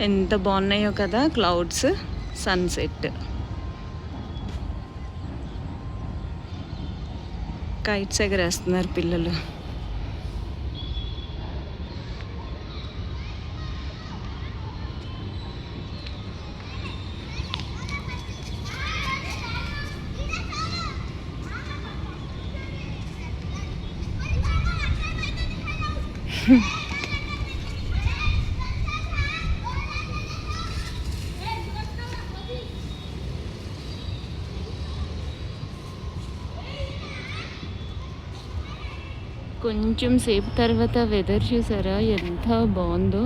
ఎంత బాగున్నాయో కదా క్లౌడ్స్ సన్సెట్. కైట్స్ ఎగరేస్తున్నారు పిల్లలు. కొంచెం సేపు తర్వాత వెదర్ చూసారా? ఎంత బాగుందో.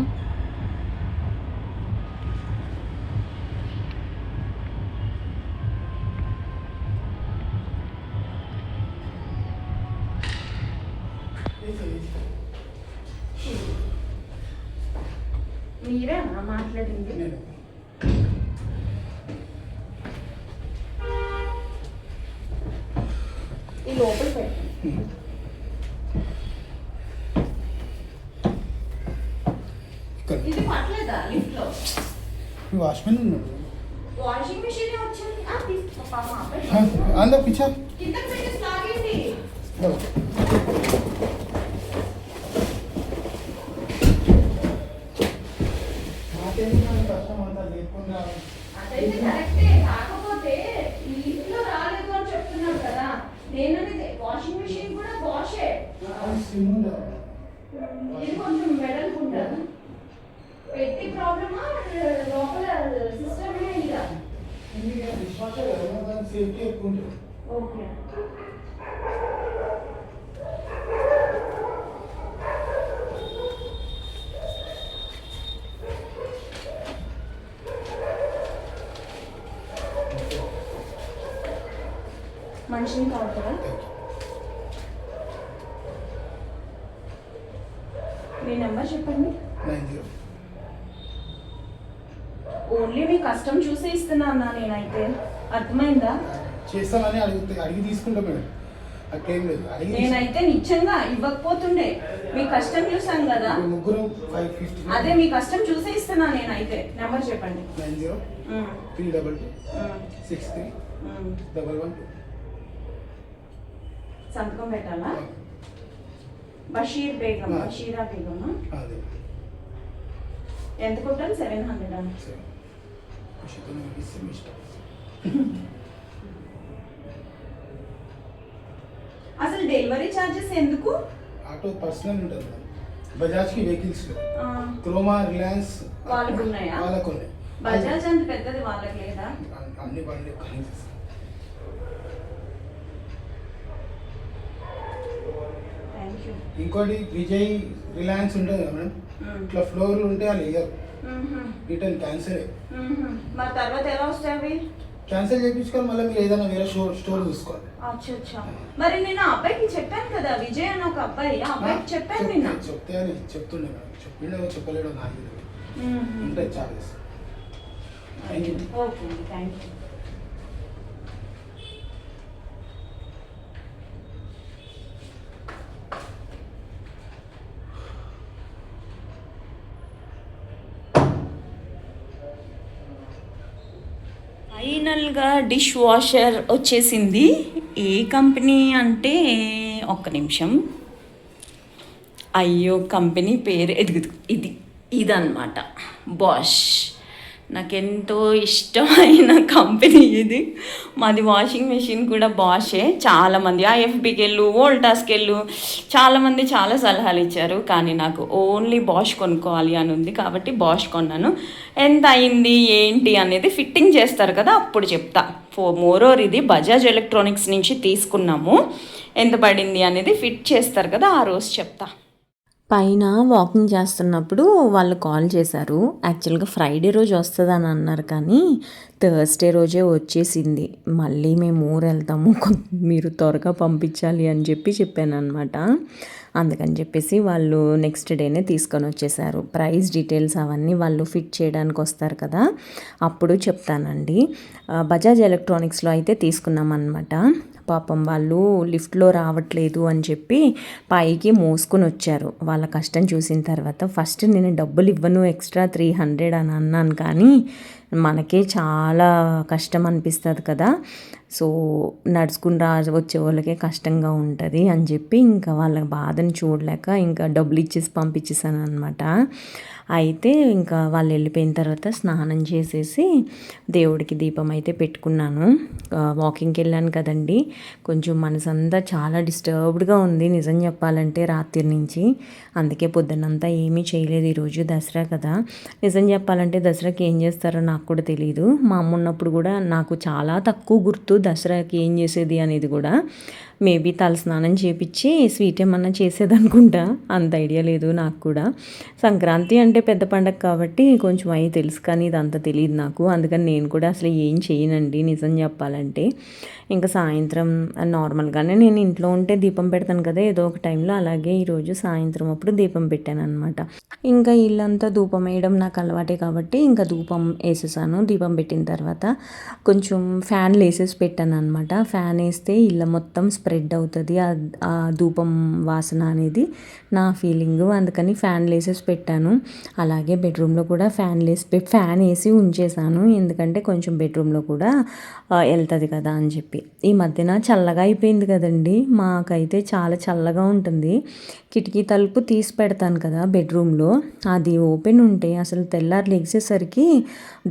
మీరే మాట్లాడింది. ఈ లోపల పెట్టండి వాచ్మెన్ ఉన్నాడు. వాషింగ్ మిషన్ వచ్చింది. ఆ, తీసుకో. అందరు పిచ్చా. కిందకి పెట్టేసి లాగేయండి. అదైతే కరెక్టే. కాకపోతే ఈ లిఫ్ట్లో రాలేదు అని చెప్తున్నారు కదా. నేననేది వాషింగ్ మిషన్ కూడా వాషే. ఇది కొంచెం వెడల్పుంటాను పెట్టి ప్రాబ్లమా? సేఫ్టీ ఎక్కువ ఉంటుంది ఓకే మనిషిని కావుతారా మీ నెంబర్ చెప్పండి. Nine zero. ఓన్లీ మీ కష్టం చూసి ఇస్తున్నా అన్నా నేనైతే? అర్థమైందా? చేస్తామని అడిగితే అడిగి తీసుకుంటాం మేడం. అట్లేం లేదు. నేనైతే నిజంగా ఇవ్వకపోతుండే. మీ కష్టం చూసాను కదా? ముగ్గురు ఫైవ్ ఫిఫ్టీ అదే మీ కష్టం చూసే ఇస్తున్నా నేనైతే. నెంబర్ చెప్పండి. Nine zero three double two six three. Double one సంతకం పెట్టాలా? బషీర్ బేగం. బషీరా బేగం ఎంత కొట్టాలి? Seven hundred? అని మీకు ఇస్తే మీ ఇష్టం అసలు డెలివరీ ఛార్జెస్ ఎందుకు ఆటో పర్సనల్ ఉంటుంది. మేడం బజాజ్కి వెహికల్స్ క్రోమా రిలయన్స్ వాళ్ళకు ఉన్నాయా? వాళ్ళకు ఉన్నాయి బజాజ్ అంత పెద్దది వాళ్ళకి లేదా? అన్ని- బండ్లు ఇంకోటి విజయ్ రిలయన్స్ ఉంటుంది కదా మేడం? ఇట్లా ఫ్లోర్లు ఉంటే వాళ్ళు ఇయ్యరు. రిటర్న్ క్యాన్సిల్ మరి తర్వాత ఎలా వస్తాయి క్యాన్సిల్ చేయించుకొని మళ్ళీ మీరు ఏదైనా వేరే స్టోర్ స్టోర్ చూసుకోవాలి అచ్చా అచ్చా మరి నేను ఆ అబ్బాయికి చెప్పాను కదా విజయ్ అని ఒక అబ్బాయి. ఆ అబ్బాయికి చెప్పాను నేను చెప్తే అని చెప్తుండే చెప్పిండో చెప్పలేడో నాకు. ఉంటాయి charges thank you okay thank you ఫైనల్గా డిష్ వాషర్ వచ్చేసింది. ఏ కంపెనీ అంటే ఒక్క నిమిషం. అయ్యో కంపెనీ పేరు ఎదుగుదు ఇది ఇదన్నమాట. బాష్ నాకెంతో ఇష్టమైన కంపెనీ ఇది. మాది వాషింగ్ మెషిన్ కూడా బాషే చాలామంది ఐఎఫ్బికి వెళ్ళు వోల్టాస్కి వెళ్ళు చాలామంది చాలా సలహాలు ఇచ్చారు. కానీ నాకు ఓన్లీ బాష్ కొనుక్కోవాలి అని ఉంది కాబట్టి బాష్ కొన్నాను. ఎంత అయింది ఏంటి అనేది ఫిట్టింగ్ చేస్తారు కదా అప్పుడు చెప్తా. ఫో మోరోర్ ఇది బజాజ్ ఎలక్ట్రానిక్స్ నుంచి తీసుకున్నాము. ఎంత పడింది అనేది ఫిట్ చేస్తారు కదా ఆ రోజు చెప్తా. పైన వాకింగ్ చేస్తున్నప్పుడు వాళ్ళు కాల్ చేశారు. యాక్చువల్గా ఫ్రైడే రోజు వస్తుందని అన్నారు కానీ థర్స్డే రోజే వచ్చేసింది. మళ్ళీ మేము ఊరు వెళ్తాము. మీరు త్వరగా పంపించాలి అని చెప్పి చెప్పాను అనమాట అందుకని చెప్పేసి వాళ్ళు నెక్స్ట్ డేనే తీసుకొని వచ్చేసారు ప్రైస్ డీటెయిల్స్ అవన్నీ వాళ్ళు ఫిట్ చేయడానికి వస్తారు కదా అప్పుడు చెప్తానండి. బజాజ్ ఎలక్ట్రానిక్స్లో అయితే తీసుకున్నాం అనమాట పాపం వాళ్ళు లిఫ్ట్లో రావట్లేదు అని చెప్పి పైకి మోసుకొని వచ్చారు. వాళ్ళ కష్టం చూసిన తర్వాత ఫస్ట్ నేను డబ్బులు ఇవ్వను ఎక్స్ట్రా త్రీ హండ్రెడ్ అని అన్నాను కానీ మనకే చాలా కష్టం అనిపిస్తుంది కదా. సో నడుచుకుని రా వచ్చే వాళ్ళకే కష్టంగా ఉంటుంది అని చెప్పి ఇంకా వాళ్ళ బాధను చూడలేక ఇంకా డబ్బులు ఇచ్చేసి పంపించేసాను అనమాట అయితే ఇంకా వాళ్ళు వెళ్ళిపోయిన తర్వాత స్నానం చేసేసి దేవుడికి దీపం అయితే పెట్టుకున్నాను. వాకింగ్కి వెళ్ళాను కదండి. కొంచెం మనసంతా చాలా డిస్టర్బ్డ్గా ఉంది నిజం చెప్పాలంటే రాత్రి నుంచి. అందుకే పొద్దునంతా ఏమీ చేయలేదు ఈరోజు దసరా కదా. నిజం చెప్పాలంటే దసరాకి ఏం చేస్తారో నాకు నాకు కూడా తెలియదు మా అమ్మ ఉన్నప్పుడు కూడా నాకు చాలా తక్కువ గుర్తు దసరాకి ఏం చేసేది అనేది కూడా. మేబీ తలస్నానం చేపించి స్వీట్ ఏమన్నా చేసేదనుకుంటా. అంత ఐడియా లేదు నాకు కూడా. సంక్రాంతి అంటే పెద్ద పండగ కాబట్టి కొంచెం అవి తెలుసు కానీ ఇదంతా తెలియదు నాకు. అందుకని నేను కూడా అసలు ఏం చేయనండి నిజం చెప్పాలంటే. ఇంకా సాయంత్రం నార్మల్గానే నేను ఇంట్లో ఉంటే దీపం పెడతాను కదా ఏదో ఒక టైంలో అలాగే ఈరోజు సాయంత్రం అప్పుడు దీపం పెట్టాను అనమాట ఇంకా ఇల్లంతా ధూపం వేయడం నాకు అలవాటే కాబట్టి ఇంకా ధూపం వేసేసాను. దీపం పెట్టిన తర్వాత కొంచెం ఫ్యాన్లు వేసేసి పెట్టాను అనమాట ఫ్యాన్ వేస్తే ఇల్లు మొత్తం స్ప్రెడ్ అవుతుంది. ఆ- ధూపం వాసన అనేది నా ఫీలింగ్. అందుకని ఫ్యాన్లు వేసేసి పెట్టాను. అలాగే బెడ్రూమ్లో కూడా ఫ్యాన్లు వేసి పె- ఫ్యాన్ వేసి ఉంచేసాను. ఎందుకంటే కొంచెం బెడ్రూమ్లో కూడా వెళ్తుంది కదా అని చెప్పి. ఈ మధ్యన చల్లగా అయిపోయింది కదండి. మాకైతే చాలా చల్లగా ఉంటుంది. కిటికీ తలుపు తీసి పెడతాను కదా బెడ్రూమ్లో. అది ఓపెన్ ఉంటే అసలు తెల్లారి లెగిసేసరికి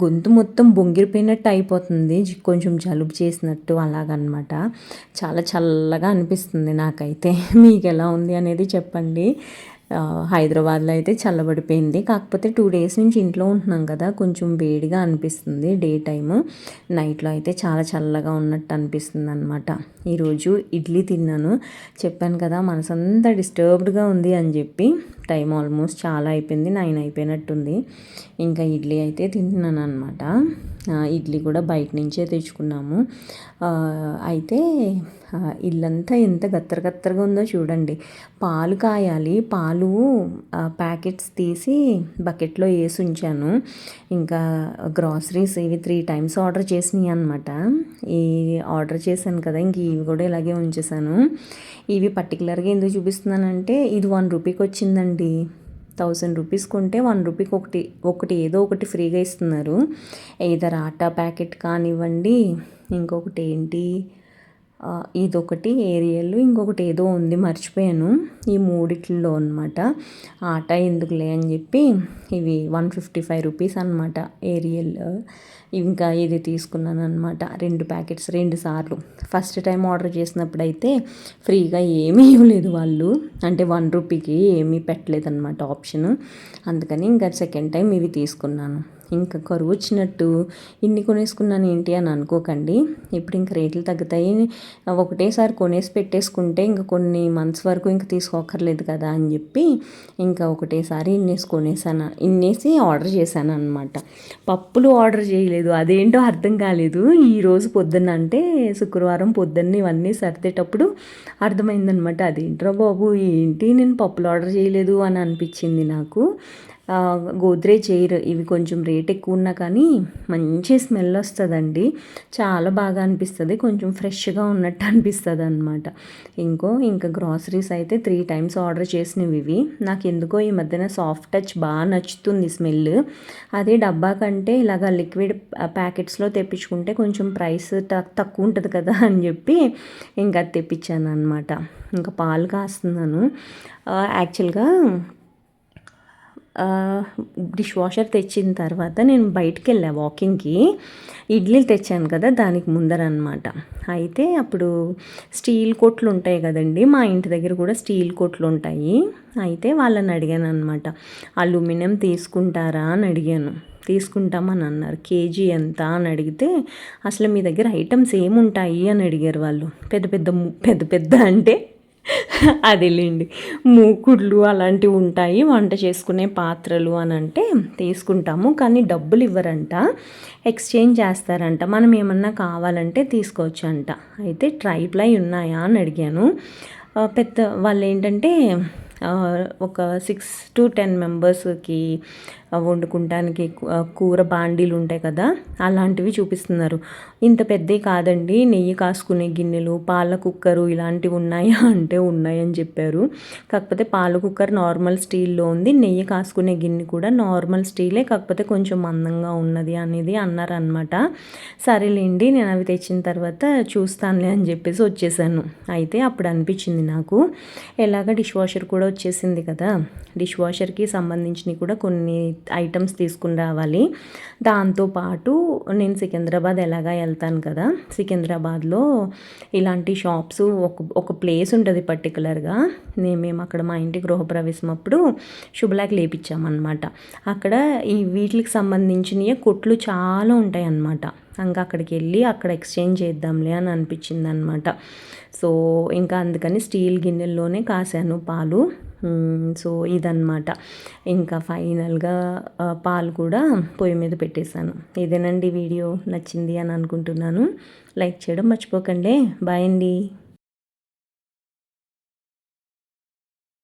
గొంతు మొత్తం బొంగిరిపోయినట్టు అయిపోతుంది. కొంచెం జలుబు చేసినట్టు అలాగనమాట. చాలా చల్ల చల్లగా అనిపిస్తుంది నాకైతే. మీకు ఎలా ఉంది అనేది చెప్పండి. హైదరాబాద్లో అయితే చల్లబడిపోయింది. కాకపోతే టూ డేస్ నుంచి ఇంట్లో ఉంటున్నాం కదా కొంచెం వేడిగా అనిపిస్తుంది డే టైము. నైట్లో అయితే చాలా చల్లగా ఉన్నట్టు అనిపిస్తుంది అనమాట ఈరోజు ఇడ్లీ తిన్నాను. చెప్పాను కదా మనసంతా డిస్టర్బ్డ్గా ఉంది అని చెప్పి టైం ఆల్మోస్ట్ చాలా అయిపోయింది నైన్ అయిపోయినట్టుంది. ఇంకా ఇడ్లీ అయితే తింటున్నాను అనమాట ఇడ్లీ కూడా బయట నుంచే తెచ్చుకున్నాము. అయితే ఇల్లంతా ఎంత గత్తర గత్తరగా ఉందో చూడండి. పాలు కాయాలి పాలు పాలు ప్యాకెట్స్ తీసి బకెట్లో వేసి ఉంచాను. ఇంకా గ్రాసరీస్ ఇవి త్రీ టైమ్స్ ఆర్డర్ చేసినాయి అనమాట ఈ ఆర్డర్ చేశాను కదా ఇంక ఇవి కూడా ఇలాగే ఉంచేసాను ఇవి పర్టికులర్గా ఎందుకు చూపిస్తున్నానంటే ఇది వన్ రూపీకి వచ్చిందండి. థౌజండ్ రూపీస్ కొంటే వన్ రూపీకి ఒకటి ఒకటి ఏదో ఒకటి ఫ్రీగా ఇస్తున్నారు. ఏదర్ ఆటా ప్యాకెట్ కానివ్వండి ఇంకొకటి ఏంటి ఇదొకటి ఏరియల్ ఇంకొకటి ఏదో ఉంది మర్చిపోయాను. ఈ మూడిట్లో అనమాట ఆట ఎందుకులే అని చెప్పి ఇవి వన్ ఫిఫ్టీ ఫైవ్ రూపీస్ అనమాట ఏరియల్. ఇంకా ఇది తీసుకున్నాను అనమాట రెండు ప్యాకెట్స్ రెండు సార్లు. ఫస్ట్ టైం ఆర్డర్ చేసినప్పుడు అయితే ఫ్రీగా ఏమీ ఇవ్వలేదు వాళ్ళు. అంటే వన్ రూపీకి ఏమీ పెట్టలేదు అనమాట ఆప్షన్. అందుకని ఇంకా సెకండ్ టైం ఇవి తీసుకున్నాను. ఇంకా కరువు వచ్చినట్టు ఇన్ని కొనేసుకున్నాను ఏంటి అని అనుకోకండి. ఇప్పుడు ఇంక రేట్లు తగ్గుతాయి. ఒకటేసారి కొనేసి పెట్టేసుకుంటే ఇంకా కొన్ని మంత్స్ వరకు ఇంకా తీసుకోకర్లేదు కదా అని చెప్పి ఇంకా ఒకటేసారి ఇన్నేసి కొనేసాను. ఇన్నేసి ఆర్డర్ చేశాను అనమాట పప్పులు ఆర్డర్ చేయలేదు. అదేంటో అర్థం కాలేదు. ఈరోజు పొద్దున్న అంటే శుక్రవారం పొద్దున్న ఇవన్నీ సర్దేటప్పుడు అర్థమైందనమాట అదేంట్రా బాబు ఏంటి నేను పప్పులు ఆర్డర్ చేయలేదు అని అనిపించింది నాకు. గోద్రేజ్ ఎయిర్ ఇవి కొంచెం రేట్ ఎక్కువ ఉన్నా కానీ మంచి స్మెల్ వస్తుందండి. చాలా బాగా అనిపిస్తుంది. కొంచెం ఫ్రెష్గా ఉన్నట్టు అనిపిస్తుంది అనమాట ఇంకో ఇంకా గ్రాసరీస్ అయితే త్రీ టైమ్స్ ఆర్డర్ చేసినవి ఇవి. నాకు ఎందుకో ఈ మధ్యన సాఫ్ట్ టచ్ బాగా నచ్చుతుంది స్మెల్. అదే డబ్బా కంటే ఇలాగ లిక్విడ్ ప్యాకెట్స్లో తెప్పించుకుంటే కొంచెం ప్రైస్ తక్కువ ఉంటుంది కదా అని చెప్పి ఇంకా అది తెప్పించాను అనమాట ఇంకా పాలు కాస్తున్నాను. యాక్చువల్గా డిష్ వాషర్ తెచ్చిన తర్వాత నేను బయటికి వెళ్ళా వాకింగ్కి. ఇడ్లీలు తెచ్చాను కదా దానికి ముందర అనమాట అయితే అప్పుడు స్టీల్ కొట్లు ఉంటాయి కదండి మా ఇంటి దగ్గర కూడా స్టీల్ కొట్లు ఉంటాయి. అయితే వాళ్ళని అడిగాను అనమాట అల్యూమినియం తీసుకుంటారా? అని అడిగాను. తీసుకుంటామని అన్నారు. కేజీ ఎంత? అని అడిగితే అసలు మీ దగ్గర ఐటమ్స్ ఏముంటాయి? అని అడిగారు వాళ్ళు. పెద్ద పెద్ద పెద్ద పెద్ద అంటే అదేలేండి. మూకుడ్లు అలాంటివి ఉంటాయి. వంట చేసుకునే పాత్రలు అని అంటే తీసుకుంటాము. కానీ డబ్బులు ఇవ్వరంట. ఎక్స్చేంజ్ చేస్తారంట. మనం ఏమన్నా కావాలంటే తీసుకోవచ్చంట. అయితే ట్రైప్లై ఉన్నాయా అని అడిగాను. పెద్ద వాళ్ళు ఏంటంటే ఒక సిక్స్ టు టెన్ మెంబర్స్కి వండుకుంటానికి కూర బాండీలు ఉంటాయి కదా అలాంటివి చూపిస్తున్నారు. ఇంత పెద్దవి కాదండి నెయ్యి కాసుకునే గిన్నెలు పాల కుక్కరు ఇలాంటివి ఉన్నాయా? అంటే ఉన్నాయని చెప్పారు. కాకపోతే పాల కుక్కర్ నార్మల్ స్టీల్లో ఉంది నెయ్యి కాసుకునే గిన్నె కూడా నార్మల్ స్టీలే కాకపోతే కొంచెం మందంగా ఉన్నది అనేది అన్నారనమాట సరేలేండి నేను అవి తెచ్చిన తర్వాత చూస్తానులే అని చెప్పేసి వచ్చేసాను. అయితే అప్పుడు అనిపించింది నాకు ఎలాగ డిష్ వాషర్ కూడా వచ్చేసింది కదా డిష్ వాషర్కి సంబంధించినవి కూడా కొన్ని ఐటమ్స్ తీసుకుని రావాలి. దాంతోపాటు నేను సికింద్రాబాద్ ఎలాగా వెళ్తాను కదా సికింద్రాబాద్లో ఇలాంటి షాప్స్ ఒక ఒక ప్లేస్ ఉంటుంది పర్టికులర్గా. నేను మేము అక్కడ మా ఇంటి గృహప్రవేశం అప్పుడు శుభలాకి లేపించామన్నమాట అక్కడ ఈ వీటికి సంబంధించినవి కొట్లు చాలా ఉంటాయి అన్నమాట ఇంకా అక్కడికి వెళ్ళి అక్కడ ఎక్స్చేంజ్ చేద్దాంలే అని అనిపించింది అనమాట సో ఇంకా అందుకని స్టీల్ గిన్నెల్లోనే కాసాను పాలు. సో ఇదన్నమాట. ఇంకా ఫైనల్గా పాలు కూడా పొయ్యి మీద పెట్టేశాను. ఇదేనండి వీడియో నచ్చింది అని అనుకుంటున్నాను. లైక్ చేయడం మర్చిపోకండి. బాయ్ అండి.